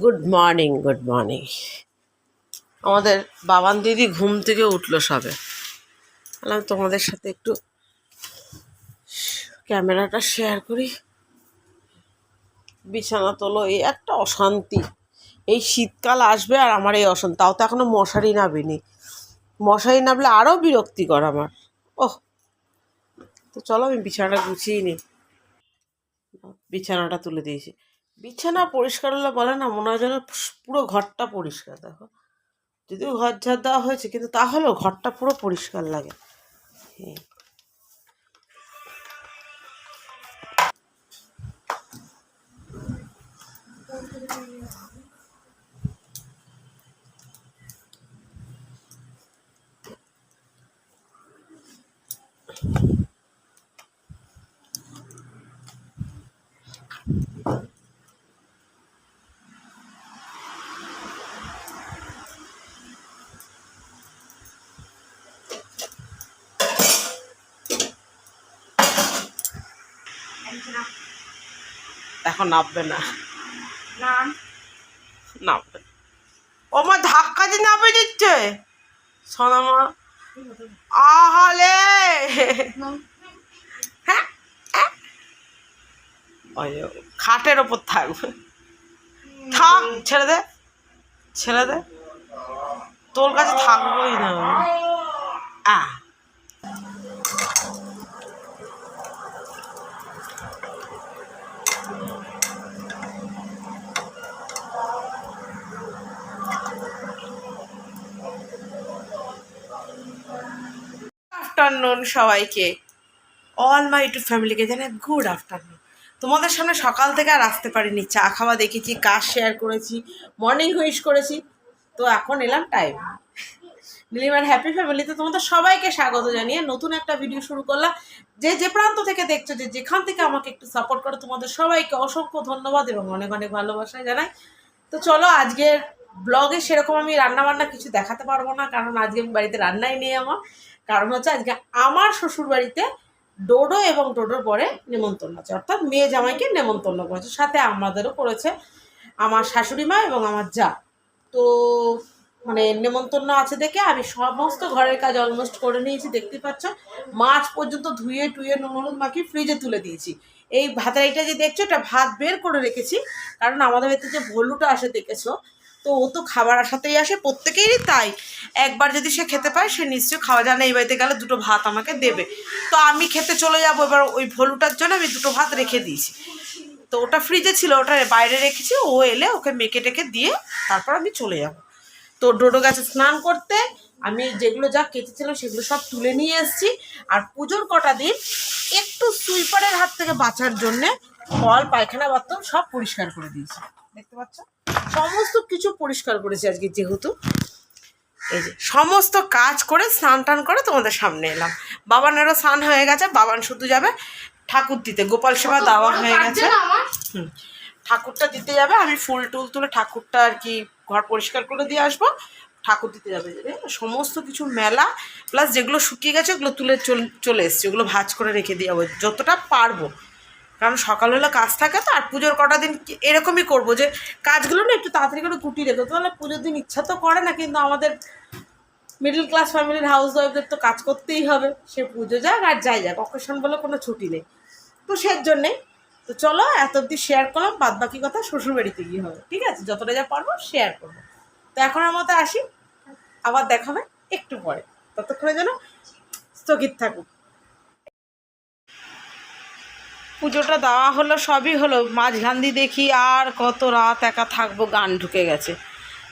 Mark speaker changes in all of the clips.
Speaker 1: Good morning good morning আমাদের বাবান দিদি ঘুম থেকে উঠল সবে। বললাম তোমাদের সাথে একটু ক্যামেরাটা শেয়ার করি। বিছানা তোলো, এই একটা অশান্তি। এই শীতকাল আসবে আর আমার এই অশান্তি, তাও তো এখনও মশারি নাবিনি। মশারি নামলে আরও বিরক্তিকর আমার। ওহ, তো চলো আমি বিছানাটা গুছিয়ে নিই। বিছানাটা তুলে দিয়েছি। বিছানা পরিষ্কার হলে বলে না, মনে হয় যেন পুরো ঘরটা পরিষ্কার, দেখো যদিও ঘর ঝাড় দেওয়া হয়েছে, কিন্তু তাহলেও ঘরটা পুরো পরিষ্কার লাগে হুম। এখন নামবে না। নামবে। ও মা ধাক্কা দিয়ে নামবে দিচ্ছে। সোনা মা। আহালে! হ্যাঁ, হ্যাঁ। খাটের ওপর থাকবে। থাক ছেড়ে দে। ছেড়ে দে। তোর কাছে থাকবোই না। আহ। আফটারনুন সবাইকে। অল মাই টু ফ্যামিলিকে জানে গুড আফটারনুন তোমাদের সামনে সকাল থেকে আর আসতে পারিনি। চা খাওয়া দেখেছি, কাজ শেয়ার করেছি মর্নিং হুইশ করেছি। তো এখন এলাম টাইম নীলিমার হ্যাপি ফ্যামিলিতে তোমাদের সবাইকে স্বাগত জানিয়ে নতুন একটা ভিডিও শুরু করলাম। যে যে প্রান্ত থেকে দেখছ, যে, যেখান থেকে আমাকে একটু সাপোর্ট করো, তোমাদের সবাইকে অসংখ্য ধন্যবাদ এবং অনেক অনেক ভালোবাসা জানাই। তো চলো আজকের ব্লগে সেরকম আমি রান্না বান্না কিছু দেখাতে পারব না, কারণ আজকে আমি বাড়িতে রান্নাই নেই আমার। কারণ হচ্ছে আজকে আমার শ্বশুর বাড়িতে ডোডো এবং ডোডোর পরে নেমন্তন্ন আছে। অর্থাৎ মেয়ে জামাইকে নেমন্তন্ন করেছে, সাথে আমাদেরও করেছে আমার শাশুড়ি মা এবং আমার যা। তো মানে নেমন্তন্ন আছে দেখে আমি সমস্ত ঘরের কাজ অলমোস্ট করে নিয়েছি, দেখতে পাচ্ছ? মাছ পর্যন্ত ধুয়ে টুয়ে নুন হলুদ মাখিয়ে ফ্রিজে তুলে দিয়েছি। এই ভাতের এইটা যে দেখছ, এটা ভাত বের করে রেখেছি, কারণ আমাদের বাড়িতে যে ভল্লুটা আসে দেখেছ তো ও তো খাবার আসাতেই আসে, প্রত্যেকেরই তাই। একবার যদি সে খেতে পায়, সে নিশ্চয়ই খাওয়া যায় না এই বাড়িতে গেলে দুটো ভাত আমাকে দেবে। তো আমি খেতে চলে যাব, এবার ওই ভলুটার জন্য আমি দুটো ভাত রেখে দিয়েছি। তো ওটা ফ্রিজে ছিল, ওটা বাইরে রেখেছি, ও এলে ওকে মেকে টেকে দিয়ে তারপর আমি চলে যাব। তো ডোডো গাছে স্নান করতে, আমি যেগুলো যা কেটেছিলাম সেগুলো সব তুলে নিয়ে এসেছি। আর পুজোর কটা দিন একটু সুইপারের হাত থেকে বাঁচার জন্যে কল পায়খানা, বাথরুম সব পরিষ্কার করে দিয়েছি। দেখতে পাচ্ছ? সমস্ত কিছু পরিষ্কার করেছি আজকে যেহেতু। এই যে সমস্ত কাজ করে স্নান টান করে তোমাদের সামনে এলাম। বাবানেরও স্নান হয়ে গেছে বাবান শুধু যাবে ঠাকুর দিতে। গোপাল সেবা দেওয়া হয়ে গেছে। হুম ঠাকুরটা দিতে যাবে আমি ফুল টুল তুলে ঠাকুরটা আর কি ঘর পরিষ্কার করে দিয়ে আসব। ঠাকুর দিতে যাবে সমস্ত কিছু মেলা প্লাস যেগুলো শুকিয়ে গেছে ওগুলো তুলে চল- চলে এসছে। ওগুলো ভাজ করে রেখে দিয়ে যাব। যতটা পারব। কারণ সকালবেলা কাজ থাকে তো, আর পুজোর কটা দিন এরকমই করব যে কাজগুলো না একটু তাড়াতাড়ি করে কুটিয়ে রেখো তাহলে পুজোর দিন ইচ্ছা তো করে না, কিন্তু আমাদের মিডল ক্লাস ফ্যামিলির হাউস ওয়াইফদের তো কাজ করতেই হবে। সে পুজো যাক আর যাই যাক অকেশন বলে কোনো ছুটি নেই। তো সের জন্যে, তো চলো এত অব্দি শেয়ার করলাম বাদ বাকি কথা শ্বশুর বাড়িতে গিয়ে হবে। ঠিক আছে? যতটা যা পারব শেয়ার করব। তো এখনের মতো আসি, আবার দেখাবে একটু পরে। ততক্ষণে যেন স্থগিত থাকুক। পুজোটা দেওয়া হলো, সবই হলো। মাঝখান্দি দেখি আর কত রাত একা থাকব, গান ঢুকে গেছে।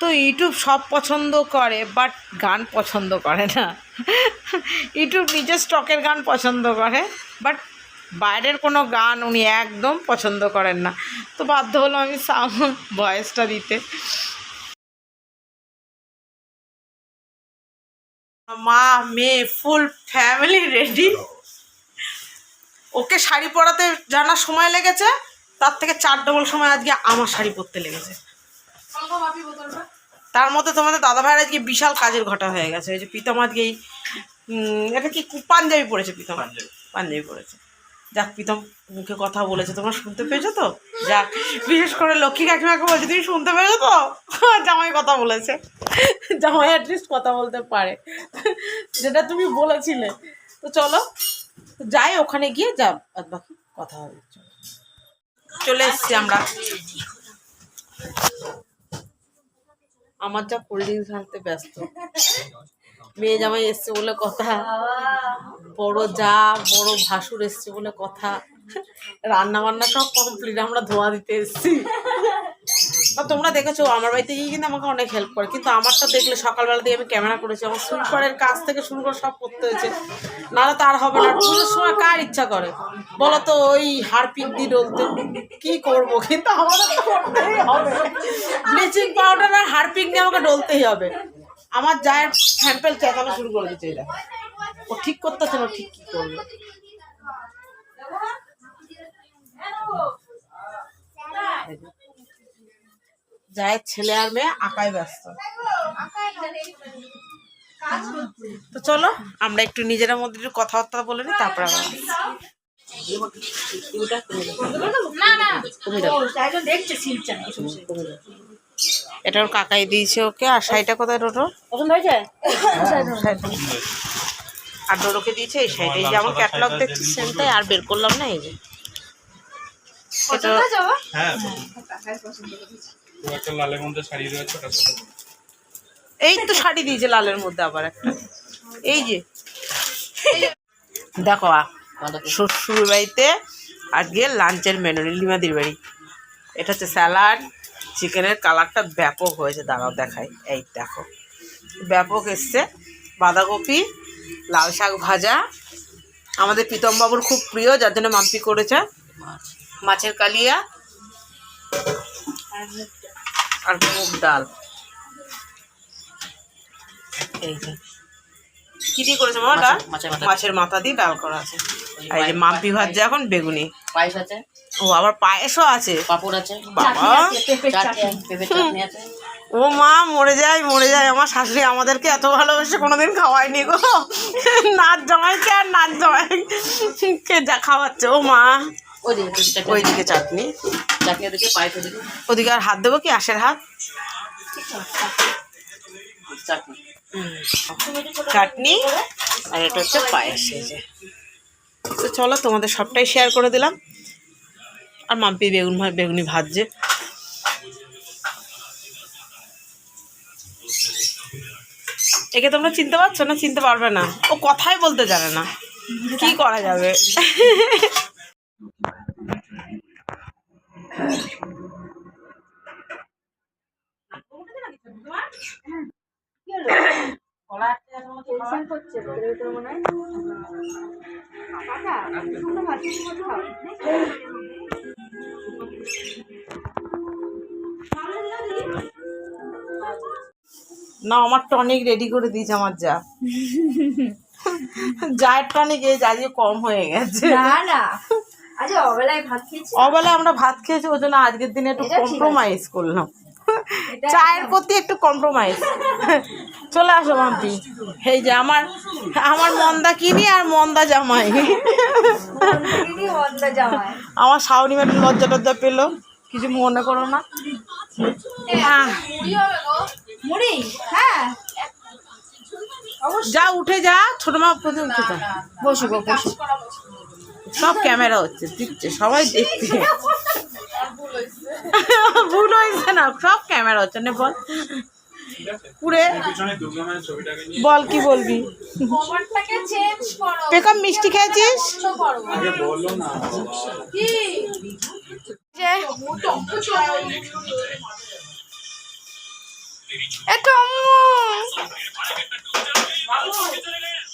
Speaker 1: তো ইউটিউব সব পছন্দ করে বাট গান পছন্দ করে না। ইউটিউব নিজের স্টকের গান পছন্দ করে বাট বাইরের কোনো গান উনি একদম পছন্দ করেন না। তো বাধ্য হলো আমি সাউন্ড ভয়েসটা দিতে। মা, মেয়ে full family ready okay sari পরাতে জানা সময় লেগেছে তার থেকে চার ডবল সময় আজকে আমার শাড়ি পরতে লেগেছে। তার মধ্যে তোমাদের দাদা ভাইয়ের আজকে বিশাল কাজের ঘটা হয়ে গেছে। ওই যে প্রীতম আজকে এই, এটা কি কু- পাঞ্জাবি পড়েছে প্রীতম? পাঞ্জাবি। পড়েছে যাক প্রীতম মুখে কথা বলেছে। তোমরা শুনতে পেয়েছ তো? যাক বিশেষ করে লক্ষ্মী কাকিমাকে বলছে তুমি শুনতে পেয়েছ তো? জামাই কথা বলেছে। জামাই অ্যাটলিস্ট কথা বলতে পারে। যেটা তুমি বলেছিলে। তো চলো যাই, ওখানে গিয়ে যা বাদ বাকি কথা হবে। চলে এসছি আমরা। আমার যা কোল্ড ড্রিঙ্কস আনতে ব্যস্ত। মেয়ে জামাই এসছে বলে কথা। বড় যা, বড় ভাসুর এসছে বলে কথা। রান্না বান্না সব কমপ্লিট আমরা ধোয়া দিতে এসছি। তোমরা দেখেছ, আমার বাড়িতে গিয়ে কিন্তু আমাকে অনেক হেল্প করে। কিন্তু আমারটা দেখলে সকালবেলা দিয়ে আমি ক্যামেরা করেছি, আমার সুইপারের কাজ থেকে শুরু করে সব করতে হয়েছে। নাহলে তার হবে না। পুজোর সময় কার ইচ্ছা করে? বলো তো ওই হারপিক দিয়ে ডলতে, কি করব? কিন্তু ব্লিচিং পাউডার আর হারপিক নিয়ে আমাকে ডলতেই হবে। আমার জায়ের স্যাম্পেল চেঁচানো শুরু করে দিচ্ছে এটা ও ঠিক করতেছে না ঠিক কি করবে? জায়ের ছেলে আর মেয়ে আঁকায় ব্যস্ত। তো চলো আমরা একটু নিজেদের মধ্যে একটু কথাবার্তা বলে নিই তারপর আবার। এটা ওর কাকাই দিয়েছে ওকে আর শাড়িটা কোথায় ডোটো আর ডোরোকে দিয়েছে এই শাড়িটা এই যে আমার ক্যাটালগ দেখছি সেমটাই আর বের করলাম না এই যে। এটা
Speaker 2: হ্যাঁ একটা লালের মধ্যে শাড়ি রয়েছে
Speaker 1: এই তো শাড়ি দিয়েছে লালের মধ্যে আবার একটা। এই যে। দেখো শ্বশুর বাড়িতে আজকে লাঞ্চের মেনু লিমাদির বাড়ি। এটা হচ্ছে স্যালাড চিকেনের কালারটা ব্যাপক হয়েছে দাঁড়াও দেখাই। এই দেখো ব্যাপক এসছে। বাঁধাকপি লাল শাক ভাজা। আমাদের প্রীতমবাবুর খুব প্রিয় যার জন্য মাম্পি করেছে। মাছের কালিয়া আর মুগ ডাল এই যে। কি দিয়ে করেছে ডাল?
Speaker 3: মাছের মাথা।
Speaker 1: দিয়ে। ডাল করা আছে। আর এই যে মাম্পি ভাজছে এখন বেগুনি।
Speaker 3: পায়েস আছে।
Speaker 1: ও আবার পায়েসও আছে।
Speaker 3: পাপড় আছে।
Speaker 1: বাবা। ও মা মরে যায় মরে যায়। আমার শাশুড়ি আমাদেরকে এত ভালোবেসে কোনোদিন খাওয়ায়নি গো। নাচ জমাইছে আর নাচ জমাই যা খাওয়াচ্ছে? ও মা। ওইদিকে চাটনি।
Speaker 3: চাটনি ওদিকে পায়েস ওদিকে।
Speaker 1: আর হাত দেবো কি আশের হাত?
Speaker 3: চাটনি।
Speaker 1: চাটনি আর এটা হচ্ছে পায়েস এই যে। তো চলো তোমাদের সবটাই শেয়ার করে দিলাম। আর মাম্পি বেগুন বেগুনি ভাজছে। একে তোমরা চিনতে পারছ না? চিনতে পারবে না। ও কথাই বলতে জানে না। কি করা যাবে? না আমার টনিক রেডি করে দিয়েছে আমার যা। যায়ের টনিক এই যা কম হয়ে গেছে।
Speaker 4: না না। অবেলায় ভাত খেয়েছি।
Speaker 1: অবেলা আমরা ভাত খেয়েছি ওই জন্য আজকের দিনে একটু কম্প্রোমাইজ করলাম। চায়ের প্রতি একটু কম্প্রোমাইজ চলে আসো মাম্পি। এই যে আমার আমার মন্দা কিনি আর মন্দা জামাই। আমার শাওনি ম্যাডাম লজ্জা টজ্জা পেল। কিছু মনে করো না।
Speaker 4: হ্যাঁ।
Speaker 1: যা উঠে যা। ছোট মা প্রতি উঠে যা। বসো গো বসো সব ক্যামেরা হচ্ছে দিচ্ছে সবাই দেখছে। ভুল হয়েছে না সব ক্যামেরা হচ্ছে নে বল। পুরে বল কি বলবি?
Speaker 4: চেঞ্জ
Speaker 1: মিষ্টি খেয়েছিস?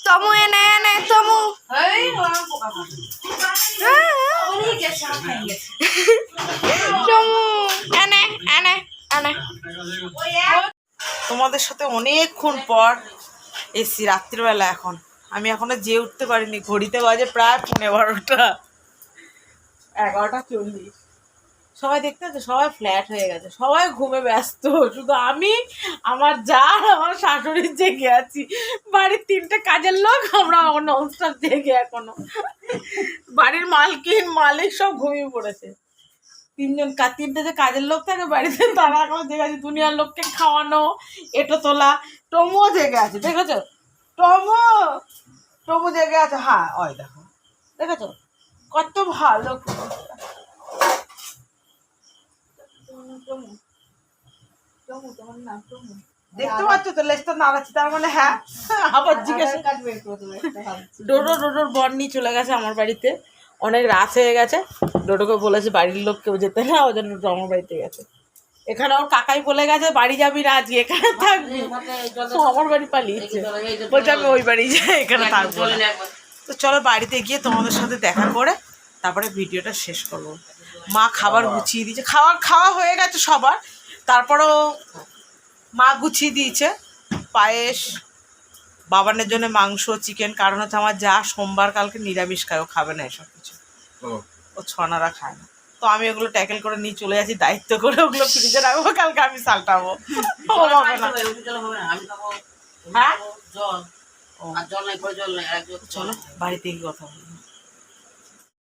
Speaker 5: তমু। এনে এনে তমু। তমু এনে এনে এনে।
Speaker 1: তোমাদের সাথে অনেকক্ষণ পর এসছি রাত্রিবেলা এখন। আমি এখনও যে উঠতে পারিনি ঘড়িতে বাজে প্রায় পনেরো বারোটা। এগারোটা চল্লিশ। সবাই দেখতে পাচ্ছে সবাই ফ্ল্যাট হয়ে গেছে, সবাই ঘুমে ব্যস্ত। শুধু আমি, আমার যা আমার শাশুড়ি জেগে আছি। বাড়ির তিনটে কাজের লোক, আমরা ননস্টপ জেগে এখনও। বাড়ির মালকিন মালিক সব ঘুমিয়ে পড়েছে। তিনজন তিনটে যে কাজের লোক থাকে বাড়িতে, তারা এখনও জেগে আছে। দুনিয়ার লোককে খাওয়ানো, এটো তোলা টমো জেগে আছে, দেখেছ? টমো টমু জেগে আছে। হ্যাঁ ওই দেখো, দেখেছ? কত ভালো কুকুরটা।
Speaker 4: টমু, তোমার নাম টমু।
Speaker 1: দেখতে পাচ্ছ তো লেজটা নাড়াচ্ছি তার মানে হ্যাঁ আবার জিজ্ঞাসা
Speaker 4: একটা ভাবছি।
Speaker 1: ডোডো ডোডোর বর নিয়ে চলে গেছে আমার বাড়িতে। অনেক রাত হয়ে গেছে। ডোডোকে বলেছে বাড়ির লোক কেউ যেতে না ওই জন্য আমার বাড়িতে গেছে। এখানে ওর কাকাই বলে গেছে বাড়ি যাবি না আজকে এখানে থাকবি। আমার বাড়ি পালিয়েছে। বলছে আমি ওই বাড়ি যাই এখানে থাকব তো চলো বাড়িতে গিয়ে তোমাদের সাথে দেখা করে তারপরে ভিডিওটা শেষ করব। মা খাবার গুছিয়ে দিয়েছে। খাবার খাওয়া হয়ে গেছে সবার। তারপরেও মা গুছিয়ে দিয়েছে। পায়েস বাবানের জন্য মাংস চিকেন কারণ হচ্ছে আমার যা সোমবার কালকে নিরামিষ খায় ও খাবে না এসব কিছু। ও। ছনারা খায় না। তো আমি ওগুলো ট্যাকেল করে নিয়ে চলে যাচ্ছি দায়িত্ব করে ওগুলো ফ্রিজে রাখব কালকে আমি সালটাবো। ও হবে না। হ্যাঁ?
Speaker 3: জল। আর জল নাই জল নাই আর এক জল
Speaker 1: চলো বাড়িতে গিয়ে কথা বলি।